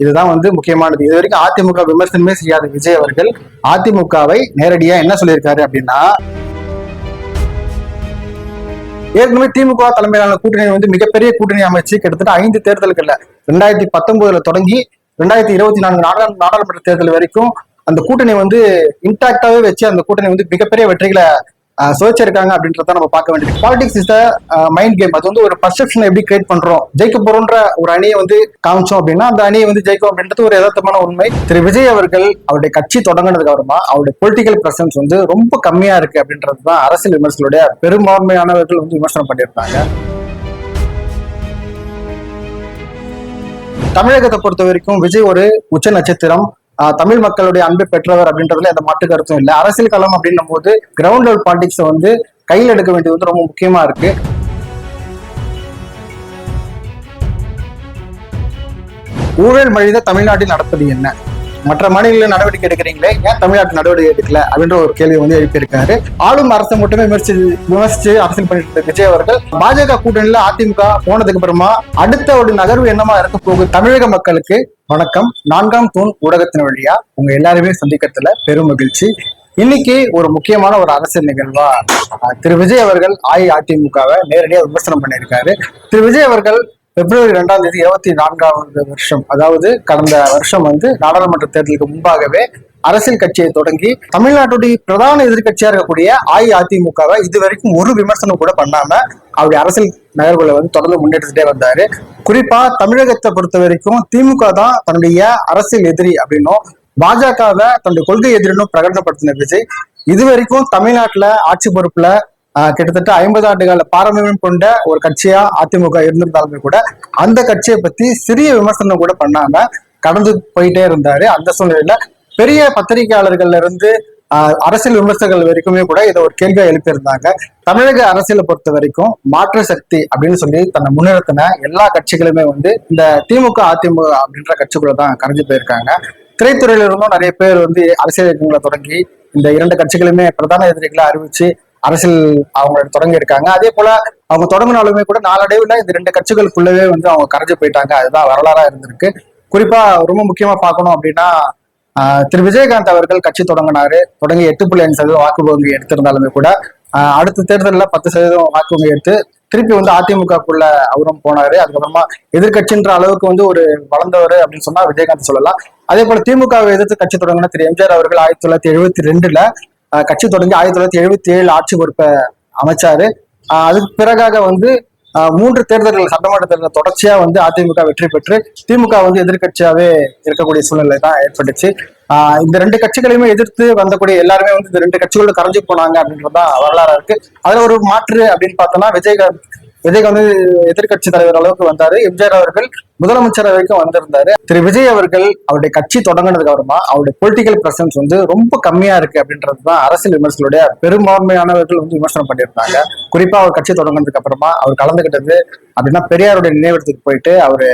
இதுதான் வந்து முக்கியமானது. இது வரைக்கும் அதிமுக விமர்சனமே செய்யாத விஜய் அவர்கள் அதிமுகவை நேரடியா என்ன சொல்லியிருக்காரு அப்படின்னா ஏற்கனவே திமுக தலைமையிலான கூட்டணி வந்து மிகப்பெரிய கூட்டணி அமைச்சு கிட்டத்தட்ட ஐந்து தேர்தல்கள்ல ரெண்டாயிரத்தி பத்தொன்பதுல தொடங்கி ரெண்டாயிரத்தி இருபத்தி நான்கு நாடாளு நாடாளுமன்ற தேர்தல் வரைக்கும் அந்த கூட்டணி வந்து இன்டாக்டாவே வச்சு அந்த கூட்டணி வந்து மிகப்பெரிய வெற்றிகளை ஆஹ், அப்படின்றத நம்ம பார்க்க வேண்டியது. Politics is the mind game அது வந்து ஒரு பர்செப்ஷன் எப்படி கிரியேட் பண்றோம்? ஜெயிக்க போறோன்ற ஒரு அணியை வந்து காமிச்சோம் அப்படின்னா அந்த அணியை வந்து ஜெயிக்கும் அப்படின்றது ஒரு யதார்த்தமான உண்மை. திரு. விஜய் அவர்கள் அவருடைய கட்சி தொடங்கினதுக்கு அப்புறமா அவருடைய பொலிட்டிக்கல் பிரசன்ஸ் வந்து ரொம்ப கம்மியா இருக்கு அப்படின்றது தான் அரசியல் விமர்சகளுடைய பெரும்பான்மையானவர்கள் வந்து விமர்சனம் பண்ணியிருந்தாங்க தமிழகத்தை பொறுத்த வரைக்கும் விஜய் ஒரு உச்ச நட்சத்திரம். தமிழ் மக்களுடைய அன்பை பெற்றவர் அப்படின்றதுல எந்த மாட்டு கருத்தும் இல்லை. அரசியல் களம் அப்படின்னும் போது கிரவுண்ட் லெவல் பாலிடிக்ஸை வந்து கையில் எடுக்க வேண்டியது வந்து ரொம்ப முக்கியமா இருக்கு. ஊழல் மழித தமிழ்நாட்டில் நடப்பது என்ன? மற்ற மாநிலங்களில் நடவடிக்கை எடுக்கிறீங்களே? ஏன் தமிழ்நாட்டு நடவடிக்கை எடுக்கல? அப்படின்ற ஒரு கேள்வி வந்து எழுப்பியிருக்காரு. ஆளும் அரசை மட்டுமே விமர்சி விமர்சிச்சு அரசியல் பண்ணிட்டு விஜய் அவர்கள் பாஜக கூட்டணியில அதிமுக போனதுக்கு அப்புறமா அடுத்த ஒரு நகர்வு என்னமா இருக்க போகுது? தமிழக மக்களுக்கு வணக்கம். நான்காம் தூண் ஊடகத்தின் வழியா உங்க எல்லாருமே சந்திக்கிறதுல பெரும் மகிழ்ச்சி. இன்னைக்கு ஒரு முக்கியமான ஒரு அரசியல் நிகழ்வா? திரு விஜய் அவர்கள் அஇஅதிமுகவை நேரடியாக விமர்சனம் பண்ணியிருக்காரு. திரு விஜய் அவர்கள் பிப்ரவரி ரெண்டாம் தேதி இருபத்தி நான்காவது வருஷம். அதாவது கடந்த வருஷம் வந்து நாடாளுமன்ற தேர்தலுக்கு முன்பாகவே அரசியல் கட்சியை தொடங்கி தமிழ்நாட்டுடைய பிரதான எதிர்கட்சியா இருக்கக்கூடிய அஇஅதிமுகவை இது வரைக்கும் ஒரு விமர்சனம் கூட பண்ணாம அவருடைய அரசியல் நகர்வுகளை வந்து தொடர்ந்து முன்னெடுத்துட்டே வந்தாரு. குறிப்பா தமிழகத்தை பொறுத்த வரைக்கும் திமுக தான் தன்னுடைய அரசியல் எதிரி அப்படின்னும் பாஜகவை தன்னுடைய கொள்கை எதிரினும் பிரகடனப்படுத்தின விஜய். இது வரைக்கும் தமிழ்நாட்டுல ஆட்சி பொறுப்புல கிட்டத்தட்ட ஐம்பது ஆண்டுகால பாரம்பரியம் கொண்ட ஒரு கட்சியா அதிமுக இருந்திருந்தாலுமே கூட அந்த கட்சியை பத்தி சிறிய விமர்சனம் கூட பண்ணாம கடந்து போயிட்டே இருந்தாரு. அந்த சூழ்நிலையில பெரிய பத்திரிகையாளர்கள்ல இருந்து ஆஹ், அரசியல் விமர்சகர்கள் வரைக்குமே கூட இதை ஒரு கேள்வியா எழுப்பியிருந்தாங்க. தமிழக அரசியலை பொறுத்த வரைக்கும் மாற்று சக்தி அப்படின்னு சொல்லி தன்னை முன்னிறுத்தின எல்லா கட்சிகளுமே வந்து இந்த திமுக அதிமுக அப்படின்ற கட்சிக்குள்ள தான் கரைஞ்சு போயிருக்காங்க. திரைத்துறையில இருந்தும் நிறைய பேர் வந்து அரசியல் இயக்கங்களை தொடங்கி இந்த இரண்டு கட்சிகளுமே பிரதான எதிரிகளை அறிவிச்சு அரசியல் அவங்க தொடங்கி இருக்காங்க. அதே போல அவங்க தொடங்கினாலுமே கூட நாளடைவுல இந்த ரெண்டு கட்சிகளுக்குள்ளவே வந்து அவங்க கரைஞ்சு போயிட்டாங்க. அதுதான் வரலாறா இருந்திருக்கு. குறிப்பா ரொம்ப முக்கியமா பார்க்கணும் அப்படின்னா திரு விஜயகாந்த் அவர்கள் கட்சி தொடங்கினாரு. தொடங்கி எட்டு புள்ளி அஞ்சு சதவீதம் வாக்கு வங்கி எடுத்திருந்தாலுமே கூட அடுத்த தேர்தலில் பத்து சதவீதம் வாக்கு வங்கி எடுத்து திருப்பி வந்து அதிமுகக்குள்ள அவரும் போனாரு. அதுக்கப்புறமா எதிர்கட்சின்ற அளவுக்கு வந்து ஒரு வளர்ந்தவர் அப்படின்னு சொன்னா விஜயகாந்த் சொல்லலாம். அதே போல திமுகவை எதிர்த்து கட்சி தொடங்கின திரு எம்ஜிஆர் அவர்கள் ஆயிரத்தி தொள்ளாயிரத்தி எழுபத்தி ரெண்டுல கட்சி தொடங்கி ஆயிரத்தி தொள்ளாயிரத்தி எழுபத்தி ஏழு ஆட்சி பொறுப்பை அமைச்சாரு. அதுக்கு பிறகாக வந்து மூன்று தேர்தல்கள் சட்டமன்ற தேர்தல் தொடர்ச்சியா வந்து அதிமுக வெற்றி பெற்று திமுக வந்து எதிர்க்கட்சியாவே இருக்கக்கூடிய சூழ்நிலை தான் ஏற்பட்டுச்சு. ஆஹ் இந்த ரெண்டு கட்சிகளையுமே எதிர்த்து வந்தக்கூடிய எல்லாருமே வந்து இந்த ரெண்டு கட்சிகளும் கரைஞ்சு போனாங்க அப்படின்றதுதான் வரலாறா இருக்கு. அதுல ஒரு மாற்று அப்படின்னு பார்த்தோம்னா விஜயகாந்த் விஜய் வந்து எதிர்க்கட்சி தலைவர் அளவுக்கு வந்தாரு. எம்ஜிஆர் அவர்கள் முதலமைச்சர் வரைக்கும் வந்திருந்தாரு. திரு. விஜய் அவர்கள் அவருடைய கட்சி தொடங்கினதுக்கு அப்புறமா அவருடைய பொலிட்டிக்கல் பிரசன்ஸ் வந்து ரொம்ப கம்மியா இருக்கு அப்படின்றது தான் அரசியல் விமர்சகளுடைய பெரும்பான்மையானவர்கள் வந்து விமர்சனம் பண்ணியிருந்தாங்க. குறிப்பா அவர் கட்சி தொடங்கினதுக்கு அப்புறமா அவர் கலந்துகிட்டது அப்படின்னா பெரியாருடைய நினைவிடத்துக்கு போயிட்டு அவரு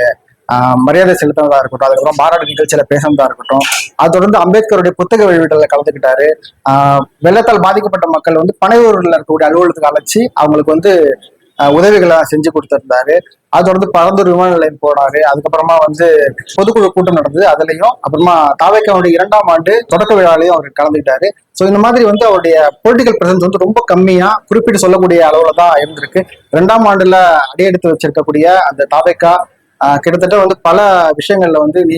மரியாதை செலுத்தினதா இருக்கட்டும் அதுக்கப்புறம் மாநாடு நிகழ்ச்சியில பேசினதா இருக்கட்டும் அது தொடர்ந்து அம்பேத்கருடைய புத்தக வெளியீட்டுல கலந்துக்கிட்டாரு வெள்ளத்தால் பாதிக்கப்பட்ட மக்கள் வந்து பனையூரில் இருக்கக்கூடிய அலுவலகத்துக்கு அழைச்சி அவங்களுக்கு வந்து உதவிகளை செஞ்சு கொடுத்துருந்தாரு. அது தொடர்ந்து பரந்தூர் விமான நிலையம் போனாரு. அதுக்கப்புறமா வந்து பொதுக்குழு கூட்டம் நடந்தது. அதுலயும் அப்புறமா தாவேக்காவுடைய இரண்டாம் ஆண்டு தொடக்க விழாலையும் அவர் கலந்துக்கிட்டாரு. ஸோ இந்த மாதிரி வந்து அவருடைய பொலிட்டிக்கல் பிரசன்ஸ் வந்து ரொம்ப கம்மியா குறிப்பிட்டு சொல்லக்கூடிய அளவுல தான் இருந்திருக்கு. ரெண்டாம் ஆண்டுல அடியெடுத்து வச்சிருக்கக்கூடிய அந்த தாவேக்கா கிட்டத்தட்ட வந்து பல விஷயங்கள்ல வந்து நீ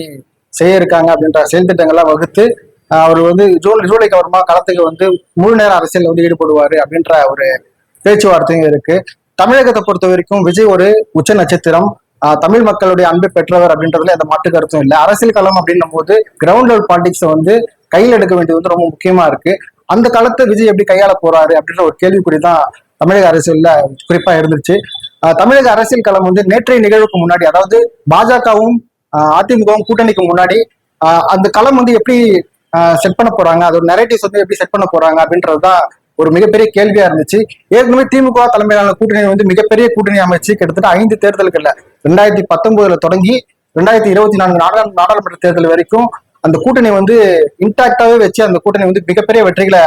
செய்ய இருக்காங்க அப்படின்ற செயல் திட்டங்கள்லாம் வகுத்து அவர் வந்து ஜூலை ஜூலைக்கு அப்புறமா களத்துக்கு வந்து முழு நேர அரசியல் வந்து ஈடுபடுவாரு அப்படின்ற ஒரு பேச்சுவார்த்தையும் இருக்கு. தமிழகத்தை பொறுத்த வரைக்கும் விஜய் ஒரு உச்ச நட்சத்திரம். ஆஹ் தமிழ் மக்களுடைய அன்பை பெற்றவர் அப்படின்றதுல எந்த மாட்டு கருத்தும் இல்லை. அரசியல் களம் அப்படின்னும் போது கிரவுண்ட் லெவல் பாலிடிக்ஸை வந்து கையில் எடுக்க வேண்டியது வந்து ரொம்ப முக்கியமா இருக்கு. அந்த காலத்தை விஜய் எப்படி கையாள போறாரு அப்படின்ற ஒரு கேள்விக்குறி தான் தமிழக அரசியல்ல குறிப்பா இருந்துச்சு. ஆஹ் தமிழக அரசியல் களம் வந்து நேற்றைய நிகழ்வுக்கு முன்னாடி அதாவது பாஜகவும் அதிமுகவும் கூட்டணிக்கு முன்னாடி ஆஹ் அந்த களம் வந்து எப்படி செட் பண்ண போறாங்க அதோட நெரேட்டிவ்ஸ் வந்து எப்படி செட் பண்ண போறாங்க அப்படின்றதுதான் ஒரு மிகப்பெரிய கேள்வியா இருந்துச்சு. ஏற்கனவே திமுக தலைமையிலான கூட்டணி வந்து மிகப்பெரிய கூட்டணி அமைச்சு கிட்டத்தட்ட ஐந்து தேர்தல்கள்ல ரெண்டாயிரத்தி பத்தொன்பதுல தொடங்கி ரெண்டாயிரத்தி இருபத்தி நான்கு நாடாளு நாடாளுமன்ற தேர்தல் வரைக்கும் அந்த கூட்டணி வந்து இன்டாக்டாவே வச்சு அந்த கூட்டணி வந்து மிகப்பெரிய வெற்றிகளை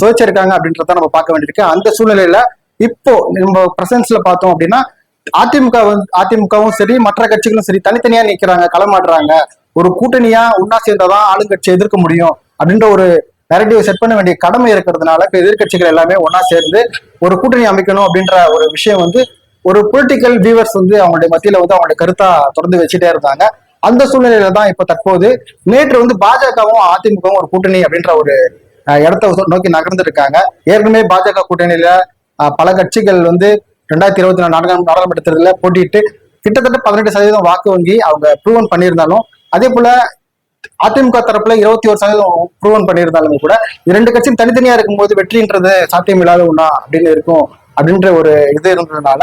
சுவைச்சிருக்காங்க அப்படின்றத நம்ம பார்க்க வேண்டியிருக்கு. அந்த சூழ்நிலையில இப்போ நம்ம பிரசன்ஸ்ல பார்த்தோம் அப்படின்னா அதிமுக வந்து அதிமுகவும் சரி மற்ற கட்சிகளும் சரி தனித்தனியா நிக்கிறாங்க களமாடுறாங்க. ஒரு கூட்டணியா ஒன்னா சேர்ந்தாதான் ஆளுங்கட்சியை எதிர்க்க முடியும் அப்படின்ற ஒரு நெரட்டிவ் செட் பண்ண வேண்டிய கடமை இருக்கிறதுனால இப்ப எதிர்க்கட்சிகள் எல்லாமே ஒன்னா சேர்ந்து ஒரு கூட்டணி அமைக்கணும் அப்படின்ற ஒரு விஷயம் வந்து ஒரு பொலிட்டிக்கல் வியூவர்ஸ் வந்து அவங்களுடைய மத்தியில வந்து அவங்களுடைய கருத்தா தொடர்ந்து வச்சுட்டே இருந்தாங்க. அந்த சூழ்நிலையில தான் இப்ப தற்போது நேற்று வந்து பாஜகவும் அதிமுகவும் ஒரு கூட்டணி அப்படின்ற ஒரு இடத்தை இடத்த நோக்கி நகர்ந்துருக்காங்க. ஏற்கனவே பாஜக கூட்டணியில பல கட்சிகள் வந்து ரெண்டாயிரத்தி இருபத்தி நாலு நான்காம் நாடாளுமன்ற தேர்தலில் கிட்டத்தட்ட பதினெட்டு சதவீதம் வாக்கு வங்கி அவங்க ப்ரூவன் பண்ணியிருந்தாலும் அதே போல அதிமுக தரப்புல இருபத்தி ஒரு சதவீதம் ப்ரூவன் பண்ணியிருந்தாலுமே கூட இரண்டு கட்சியும் தனித்தனியா இருக்கும்போது வெற்றின்றது சாத்தியமில்லாத ஒண்ணா அப்படின்னு இருக்கும் அப்படின்ற ஒரு இது இருந்ததுனால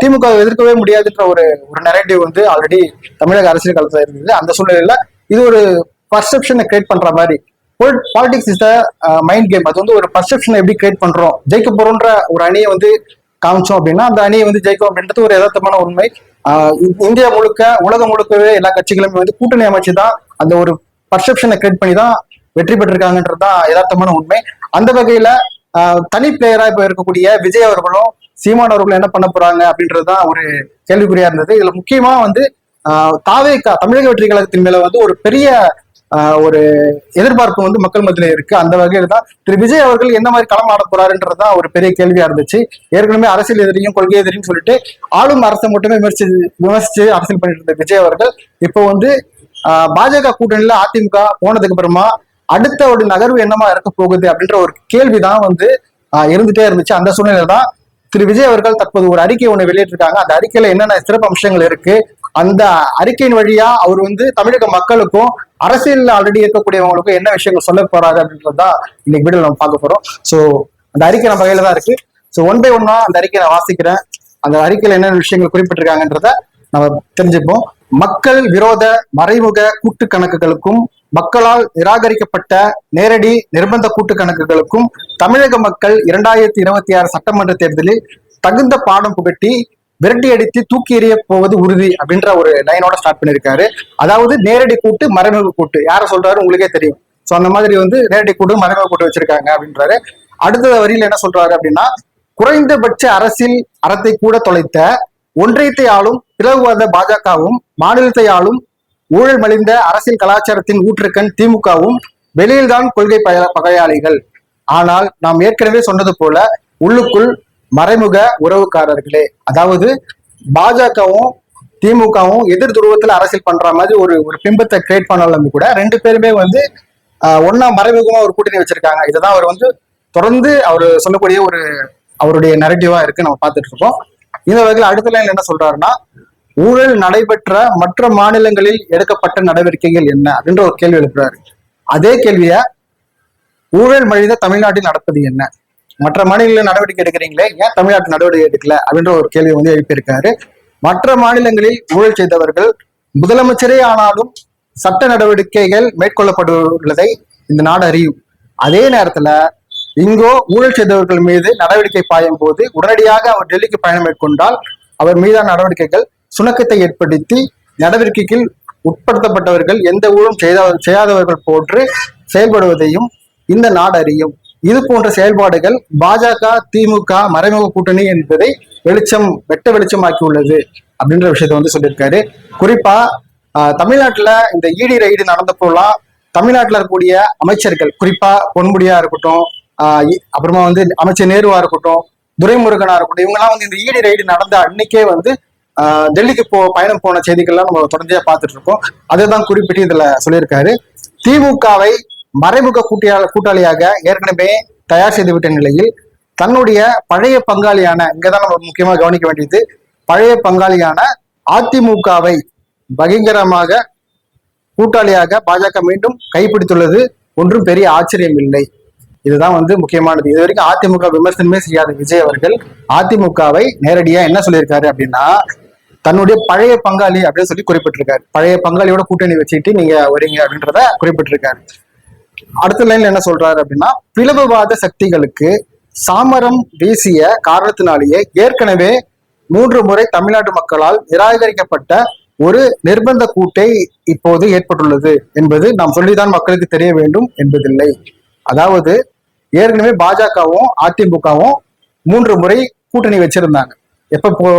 திமுக எதிர்க்கவே முடியாதுன்ற ஒரு ஒரு நெரேட்டிவ் வந்து ஆல்ரெடி தமிழக அரசியல் காலத்துல இருந்தது. அந்த சூழ்நிலையில இது ஒரு பர்செப்ஷனை கிரியேட் பண்ற மாதிரி. Politics is the mind game அது வந்து ஒரு பர்செப்ஷனை எப்படி கிரியேட் பண்றோம்? ஜெயிக்க போறோன்ற ஒரு அணியை வந்து காமிச்சோம் அப்படின்னா அந்த அணியை வந்து ஜெயிக்கும் அப்படின்றது ஒரு யதார்த்தமான உண்மை. ஆஹ் இந்தியா முழுக்க உலகம் முழுக்கவே எல்லா கட்சிகளுமே வந்து கூட்டணி அமைச்சு தான் அந்த ஒரு பர்செப்ஷனை கிரியேட் பண்ணி தான் வெற்றி பெற்றிருக்காங்கன்றது தான் யதார்த்தமான உண்மை. அந்த வகையில தனி பிளேயரா இப்ப இருக்கக்கூடிய விஜய் அவர்களும் சீமான் அவர்களும் என்ன பண்ண போறாங்க அப்படின்றது தான் ஒரு கேள்விக்குறியா இருந்தது. இதுல முக்கியமா வந்து தாவேக்கா தமிழக வெற்றி கழகத்தின் மேல வந்து ஒரு பெரிய ஒரு எதிர்பார்ப்பு வந்து மக்கள் மத்தியில இருக்கு. அந்த வகையில தான் திரு விஜய் அவர்கள் என்ன மாதிரி களம் ஆட போறாருன்றதுதான் ஒரு பெரிய கேள்வியா இருந்துச்சு. ஏற்கனவே அரசியல் எதிரியும் கொள்கை எதிரியும் சொல்லிட்டு ஆளும் அரசை மட்டுமே விமர்சி விமர்சிச்சு அரசியல் பண்ணிட்டு இருந்த விஜய் அவர்கள் இப்போ வந்து பாஜக கூட்டணியில அதிமுக போனதுக்கு அப்புறமா அடுத்த ஒரு நகர்வு என்னமா இருக்க போகுது அப்படின்ற ஒரு கேள்விதான் வந்து இருந்துட்டே இருந்துச்சு. அந்த சூழ்நிலை தான் திரு விஜய் அவர்கள் தற்போது ஒரு அறிக்கை ஒன்று வெளியிட்டிருக்காங்க. அந்த அறிக்கையில என்னென்ன சிறப்பு அம்சங்கள் இருக்கு? அந்த அறிக்கையின் வழியா அவர் வந்து தமிழக மக்களுக்கும் அரசியல் ஆல்ரெடி இருக்கக்கூடியவங்களுக்கும் என்ன விஷயங்கள் சொல்ல போறாரு அப்படின்றதுதான் இன்னைக்கு வீடியோ நம்ம பார்க்க போறோம். ஸோ அந்த அறிக்கை நம்ம கையில தான் இருக்கு. ஸோ ஒன் பை ஒன்னா அந்த அறிக்கையை நான் வாசிக்கிறேன். அந்த அறிக்கையில என்னென்ன விஷயங்கள் குறிப்பிட்டிருக்காங்கன்றத நம்ம தெரிஞ்சுப்போம். மக்கள் விரோத மறைமுக கூட்டு கணக்குகளுக்கும் மக்களால் நிராகரிக்கப்பட்ட நேரடி நிர்பந்த கூட்டு கணக்குகளுக்கும் தமிழக மக்கள் இரண்டாயிரத்தி இருபத்தி ஆறு சட்டமன்ற தேர்தலில் தகுந்த பாடம் புகட்டி விரட்டி அடித்து தூக்கி எறிய போவது உறுதி அப்படின்ற ஒரு லைனோட ஸ்டார்ட் பண்ணியிருக்காரு. அதாவது நேரடி கூட்டு மறைமுக கூட்டு. யார சொல்றாரு? உங்களுக்கே தெரியும். சோ அந்த மாதிரி வந்து நேரடி கூட்டு மறைமுக கூட்டு வச்சிருக்காங்க அப்படின்றாரு. அடுத்த வரியில என்ன சொல்றாரு அப்படின்னா குறைந்தபட்ச அரசியல் அறத்தை கூட தொலைத்த ஒன்றியத்தை ஆளும் பிளவுவாத பாஜகவும் மாநிலத்தை ஆளும் ஊழல் மலிந்த அரசியல் கலாச்சாரத்தின் ஊற்றுக்கண் திமுகவும் வெளியில்தான் கொள்கை பய- பகையாளிகள். ஆனால் நாம் ஏற்கனவே சொன்னது போல உள்ளுக்குள் மறைமுக உறவுக்காரர்களே. அதாவது பாஜகவும் திமுகவும் எதிர் துருவத்தில் அரசியல் பண்ற மாதிரி ஒரு ஒரு பிம்பத்தை கிரியேட் பண்ணாலும் கூட ரெண்டு பேருமே வந்து ஒன்னா மறைமுகமா ஒரு கூட்டணி வச்சிருக்காங்க. இதுதான் அவர் வந்து தொடர்ந்து அவர் சொல்லக்கூடிய ஒரு அவருடைய நெரட்டிவா இருக்கு நம்ம பார்த்துட்டு இருக்கோம். இந்த வகையில் அடுத்த லைன்ல என்ன சொல்றாருன்னா ஊழல் நடைபெற்ற மற்ற மாநிலங்களில் எடுக்கப்பட்ட நடவடிக்கைகள் என்ன? அப்படின்ற ஒரு கேள்வி எழுப்புறாரு. அதே கேள்விய ஊழல் மழித தமிழ்நாட்டில் நடப்பது என்ன? மற்ற மாநிலங்களில் நடவடிக்கை எடுக்கிறீங்களே ஏன் தமிழ்நாட்டு நடவடிக்கை எடுக்கல? அப்படின்ற ஒரு கேள்வி வந்து எழுப்பியிருக்காரு. மற்ற மாநிலங்களில் ஊழல் செய்தவர்கள் முதலமைச்சரே ஆனாலும் சட்ட நடவடிக்கைகள் மேற்கொள்ளப்பட்டுள்ளதை இந்த நாடு அறியும். அதே நேரத்துல இங்கோ ஊழல் செய்தவர்கள் மீது நடவடிக்கை பாயும் போது உடனடியாக அவர் டெல்லிக்கு பயணம் மேற்கொண்டால் அவர் மீதான நடவடிக்கைகள் சுணக்கத்தை ஏற்படுத்தி நடவடிக்கைகள் உட்படுத்தப்பட்டவர்கள் எந்த ஊழலும் செய்த செய்யாதவர்கள் போன்று செயல்படுவதையும் இந்த நாடு அறியும். இது போன்ற செயல்பாடுகள் பாஜக திமுக மறைமுக கூட்டணி என்பதை வெளிச்சம் வெட்ட வெளிச்சமாக்கி உள்ளது அப்படின்ற விஷயத்த வந்து சொல்லியிருக்காரு. குறிப்பா தமிழ்நாட்டுல இந்த இடி ரைடு நடந்தப்போலாம் தமிழ்நாட்டில் இருக்கக்கூடிய அமைச்சர்கள் குறிப்பா பொன்முடியா இருக்கட்டும் அப்புறமா வந்து அமைச்சர் நேருவா இருக்கட்டும் துரைமுருகனா இருக்கட்டும் இவங்கெல்லாம் வந்து இந்த ஈடி ரைடு நடந்த அன்னைக்கே வந்து டெல்லிக்கு போ பயணம் போன செய்திகள்லாம் நம்ம தொடர்ச்சியா பார்த்துட்டு இருக்கோம். அதுதான் குறிப்பிட்டு இதுல சொல்லியிருக்காரு. திமுகவை மறைமுக கூட்டியா கூட்டாளியாக ஏற்கனவே தயார் செய்துவிட்ட நிலையில் தன்னுடைய பழைய பங்காளியான இங்கதான் நம்ம முக்கியமாக கவனிக்க வேண்டியது பழைய பங்காளியான அதிமுகவை பகிங்கரமாக கூட்டாளியாக பாஜக மீண்டும் கைப்பிடித்துள்ளது. ஒன்றும் பெரிய ஆச்சரியம் இல்லை. இதுதான் வந்து முக்கியமானது. இது வரைக்கும் அதிமுக விமர்சனமே செய்யாத விஜய் அவர்கள் அதிமுகவை நேரடியா என்ன சொல்லியிருக்காரு அப்படின்னா தன்னுடைய பழைய பங்காளி அப்படின்னு சொல்லி குறிப்பிட்டிருக்காரு. பழைய பங்காளியோட கூட்டணி வச்சுட்டு நீங்க வரீங்க அப்படின்றத குறிப்பிட்டிருக்காரு. அடுத்த லைன்ல என்ன சொல்றாரு அப்படின்னா பிளவுவாத சக்திகளுக்கு சாமரம் வீசிய காரணத்தினாலேயே ஏற்கனவே மூன்று முறை தமிழ்நாட்டு மக்களால் நிராகரிக்கப்பட்ட ஒரு நிர்பந்த கூட்டை இப்போது ஏற்பட்டுள்ளது என்பது நாம் சொல்லிதான் மக்களுக்கு தெரிய வேண்டும் என்பதில்லை. அதாவது ஏற்கனவே பாஜகவும் அதிமுகவும் மூன்று முறை கூட்டணி வச்சிருந்தாங்க. எப்போ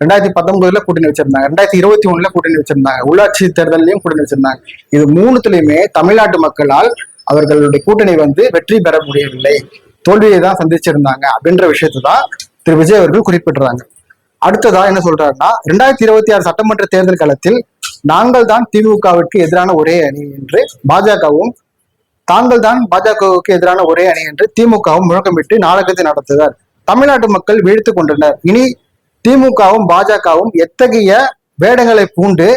ரெண்டாயிரத்தி பத்தொன்பதுல கூட்டணி வச்சிருந்தாங்க. ரெண்டாயிரத்தி இருபத்தி ஒண்ணுல கூட்டணி வச்சிருந்தாங்க. உள்ளாட்சி தேர்தலையும் கூட்டணி வச்சிருந்தாங்க. இது மூணுத்துலயுமே தமிழ்நாட்டு மக்களால் அவர்களுடைய கூட்டணி வந்து வெற்றி பெற முடியவில்லை. தோல்வியை தான் சந்திச்சிருந்தாங்க அப்படின்ற விஷயத்தை தான் திரு. விஜய் அவர்கள் குறிப்பிடுறாங்க. அடுத்ததா என்ன சொல்றாருன்னா ரெண்டாயிரத்தி இருபத்தி ஆறு சட்டமன்ற தேர்தல் காலத்தில் நாங்கள் தான் திமுகவிற்கு எதிரான ஒரே அணி என்று பாஜகவும் தாங்கள் தான் பாஜகவுக்கு எதிரான ஒரே அணி என்று திமுகவும் முழக்கமிட்டு நாடகத்தை நடத்துவர் தமிழ்நாட்டு மக்கள் வீழ்த்து கொண்டனர். இனி திமுகவும் பாஜகவும் எத்தகைய வேடங்களை பூண்டு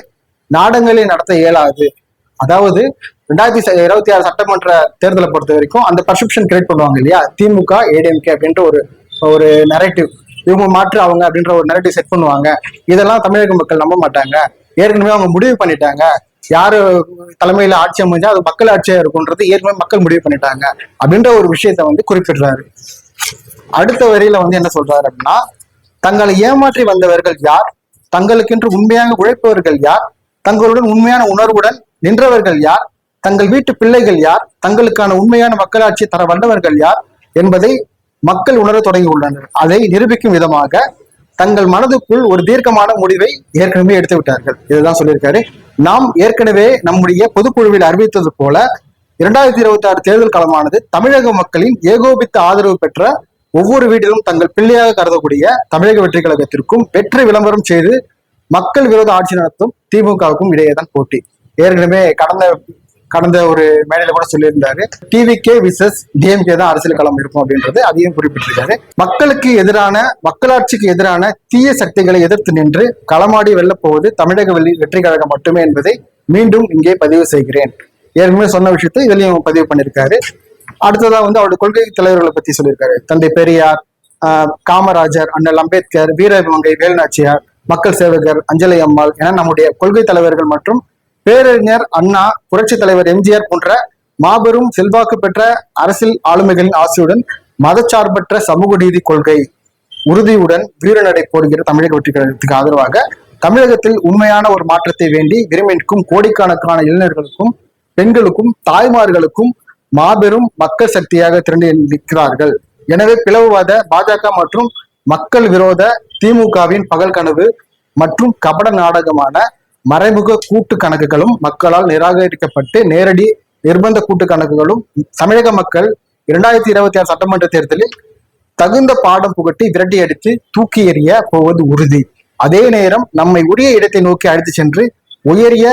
நாடங்களை நடத்த இயலாது? அதாவது ரெண்டாயிரத்தி இருபத்தி ஆறு சட்டமன்ற தேர்தலை பொறுத்த வரைக்கும் அந்த பர்செப்ஷன் கிரியேட் பண்ணுவாங்க இல்லையா? திமுக ஏடிஎம்கே அப்படின்ற ஒரு ஒரு நெரேட்டிவ் இவங்க மாற்று அவங்க அப்படின்ற ஒரு நெரேட்டிவ் செட் பண்ணுவாங்க. இதெல்லாம் தமிழக மக்கள் நம்ப மாட்டாங்க. ஏற்கனவே அவங்க முடிவு பண்ணிட்டாங்க. யாரு தலைமையில ஆட்சி அமைஞ்சா அது மக்கள் ஆட்சியா இருக்கும்ன்றது ஏற்கனவே மக்கள் முடிவு பண்ணிட்டாங்க அப்படின்ற ஒரு விஷயத்த வந்து குறிப்பிடுறாரு. அடுத்த வரியில வந்து என்ன சொல்றாரு அப்படின்னா தங்களை ஏமாற்றி வந்தவர்கள் யார்? தங்களுக்கென்று உண்மையாக உழைப்பவர்கள் யார்? தங்களுடன் உண்மையான உணர்வுடன் நின்றவர்கள் யார்? தங்கள் வீட்டு பிள்ளைகள் யார்? தங்களுக்கான உண்மையான மக்களாட்சி தர வந்தவர்கள் யார்? என்பதை மக்கள் உணரத் தொடங்கியுள்ளனர். அதை நிரூபிக்கும் விதமாக தங்கள் மனதுக்குள் ஒரு தீர்க்கமான முடிவை ஏற்கனவே எடுத்து விட்டார்கள் இதுதான் சொல்லியிருக்காரு. நாம் ஏற்கனவே நம்முடைய பொதுக்குழுவில் அறிவித்தது போல இரண்டாயிரத்தி இருபத்தி ஆறு தேர்தல் காலமானது தமிழக மக்களின் ஏகோபித்த ஆதரவு பெற்ற ஒவ்வொரு வீட்டிலும் தங்கள் பிள்ளையாக கருதக்கூடிய தமிழக வெற்றி கழகத்திற்கும் வெற்றி விளம்பரம் செய்து மக்கள் விரோத ஆட்சி நடத்தும் திமுகவுக்கும் இடையேதான் போட்டி. ஏற்கனவே கடந்த கடந்த ஒரு மேடையில கூட சொல்லியிருந்தாரு. டிவிகே விசஸ் டிஎம்கே தான் அரசியல் களம் இருக்கும் அப்படின்றது அதையும் குறிப்பிட்டிருக்காரு. மக்களுக்கு எதிரான மக்களாட்சிக்கு எதிரான தீய சக்திகளை எதிர்த்து நின்று களமாடி வெல்லப் போவது தமிழக வெற்றி கழகம் மட்டுமே என்பதை மீண்டும் இங்கே பதிவு செய்கிறேன். ஏற்கனவே சொன்ன விஷயத்தை இதுலயும் பதிவு பண்ணியிருக்காரு. அடுத்ததா வந்து அவருடைய கொள்கை தலைவர்களை பத்தி சொல்லியிருக்காரு. தந்தை பெரியார் ஆஹ் காமராஜர் அண்ணல் அம்பேத்கர் வீரமங்கை வேலுநாச்சியார் மக்கள் சேவகர் அஞ்சலி அம்மாள் என நம்முடைய கொள்கை தலைவர்கள் மற்றும் பேரறிஞர் அண்ணா புரட்சி தலைவர் எம்ஜிஆர் போன்ற மாபெரும் செல்வாக்கு பெற்ற அரசியல் ஆளுமைகளின் ஆசையுடன் மதச்சார்பற்ற சமூக நீதி கொள்கை உறுதியுடன் வீரநடை போடுகிற தமிழக வெற்றி கழகத்துக்கு ஆதரவாக தமிழகத்தில் உண்மையான ஒரு மாற்றத்தை வேண்டி விரும்பிக்கும் கோடிக்கணக்கான இளைஞர்களுக்கும் பெண்களுக்கும் தாய்மார்களுக்கும் மாபெரும் மக்கள் சக்தியாக திரண்டு நிற்கிறார்கள் எனவே பிளவுவாத பாஜக மற்றும் மக்கள் விரோத திமுகவின் பகல் கனவு மற்றும் கபட நாடகமான மறைமுக கூட்டு கணக்குகளும் மக்களால் நிராகரிக்கப்பட்டு நேரடி நிர்பந்த கூட்டு கணக்குகளும் தமிழக மக்கள் இரண்டாயிரத்தி இருபத்தி ஆறு சட்டமன்ற தேர்தலில் தகுந்த பாடம் புகட்டி விரட்டி அடித்து தூக்கி எறிய போவது உறுதி. அதே நேரம் நம்மை உரிய இடத்தை நோக்கி அழைத்து சென்று உயரிய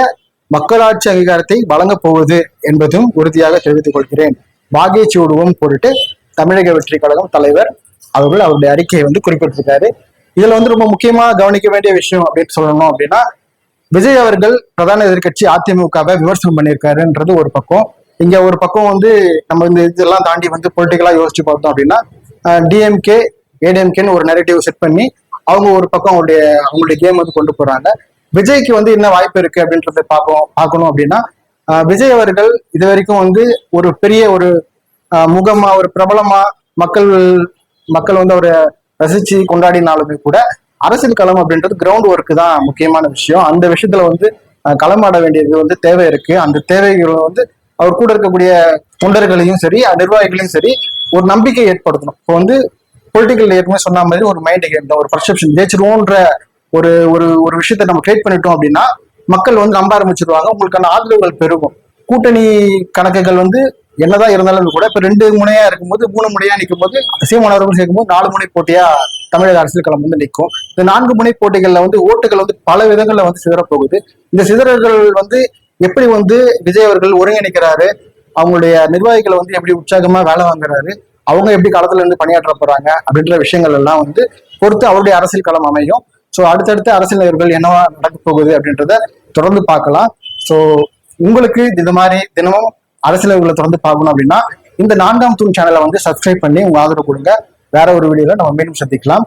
மக்களாட்சி அங்கீகாரத்தை வழங்கப் போவது என்பதும் உறுதியாக தெரிவித்துக் கொள்கிறேன். பாகிய சூடுவோம் பொருட்டு தமிழக வெற்றி கழகம் தலைவர் அவர்கள் அவருடைய அறிக்கையை வந்து குறிப்பிட்டிருக்காரு. இதுல வந்து ரொம்ப முக்கியமா கவனிக்க வேண்டிய விஷயம் அப்படின்னு சொல்லணும் அப்படின்னா விஜய் அவர்கள் பிரதான எதிர்க்கட்சி அதிமுகவை விமர்சனம் பண்ணியிருக்காருன்றது ஒரு பக்கம். இங்க ஒரு பக்கம் வந்து நம்ம இந்த இதெல்லாம் தாண்டி வந்து பொலிட்டிக்கலா யோசிச்சு பார்த்தோம் அப்படின்னா டிஎம்கே ஏடிஎம்கேன்னு ஒரு நெரேட்டிவ் செட் பண்ணி அவங்க ஒரு பக்கம் அவங்களுடைய அவங்களுடைய கேம் வந்து கொண்டு போறாங்க. விஜய்க்கு வந்து என்ன வாய்ப்பு இருக்கு அப்படின்றத பார்ப்போம் பார்க்கணும் அப்படின்னா விஜய் அவர்கள் இது வரைக்கும் வந்து ஒரு பெரிய ஒரு முகமா ஒரு பிரபலமா மக்கள் மக்கள் வந்து அவரை ரசிச்சு கொண்டாடினாலுமே கூட அரசியல் களம் அப்படின்றது கிரவுண்ட் ஒர்க் தான் முக்கியமான விஷயம். அந்த விஷயத்துல வந்து களமாட வேண்டியது வந்து தேவை இருக்கு. அந்த தேவைகளை வந்து அவர் கூட இருக்கக்கூடிய தொண்டர்களையும் சரி நிர்வாகிகளையும் சரி ஒரு நம்பிக்கை ஏற்படுத்தணும். இப்போ வந்து பொலிட்டிக்கல் ஏற்கனவே சொன்ன மாதிரி ஒரு மைண்ட் கேம் தான் ஒரு பர்செப்ஷன் ஜெயிச்சிருவோன்ற ஒரு ஒரு ஒரு விஷயத்த நம்ம கிரியேட் பண்ணிட்டோம் அப்படின்னா மக்கள் வந்து நம்ப ஆரம்பிச்சிருவாங்க. உங்களுக்கான ஆதரவுகள் பெருகும். கூட்டணி கணக்குகள் வந்து என்னதான் இருந்தாலும் கூட இப்ப ரெண்டு முனையா இருக்கும்போது மூணு முனையா நிற்கும் போது சீமானவர்கள் சேர்க்கும்போது நாலு முனை போட்டியா தமிழக அரசியல் களம் வந்து நிற்கும். இந்த நான்கு முனை போட்டிகள்ல வந்து ஓட்டுகள் வந்து பல விதங்கள்ல வந்து சிதறப்போகுது. இந்த சிதறல்கள் வந்து எப்படி வந்து விஜய் அவர்கள் ஒருங்கிணைக்கிறாரு? அவங்களுடைய நிர்வாகிகளை வந்து எப்படி உற்சாகமா வேலை வாங்குறாரு? அவங்க எப்படி களத்துல இருந்து பணியாற்ற போறாங்க? அப்படின்ற விஷயங்கள் எல்லாம் வந்து பொறுத்து அவருடைய அரசியல் களம் அமையும். ஸோ அடுத்தடுத்த அரசியல் நிகழ்வுகள் என்னவா நடக்க போகுது அப்படின்றத தொடர்ந்து பார்க்கலாம். ஸோ உங்களுக்கு இது மாதிரி தினமும் அரசியல் நிகழ்வுகளை தொடர்ந்து பார்க்கணும் அப்படின்னா இந்த நான்காம் தூண் சேனலை வந்து சப்ஸ்கிரைப் பண்ணி உங்க ஆதரவு கொடுங்க. வேற ஒரு வீடியோல நம்ம மீண்டும் சந்திக்கலாம்.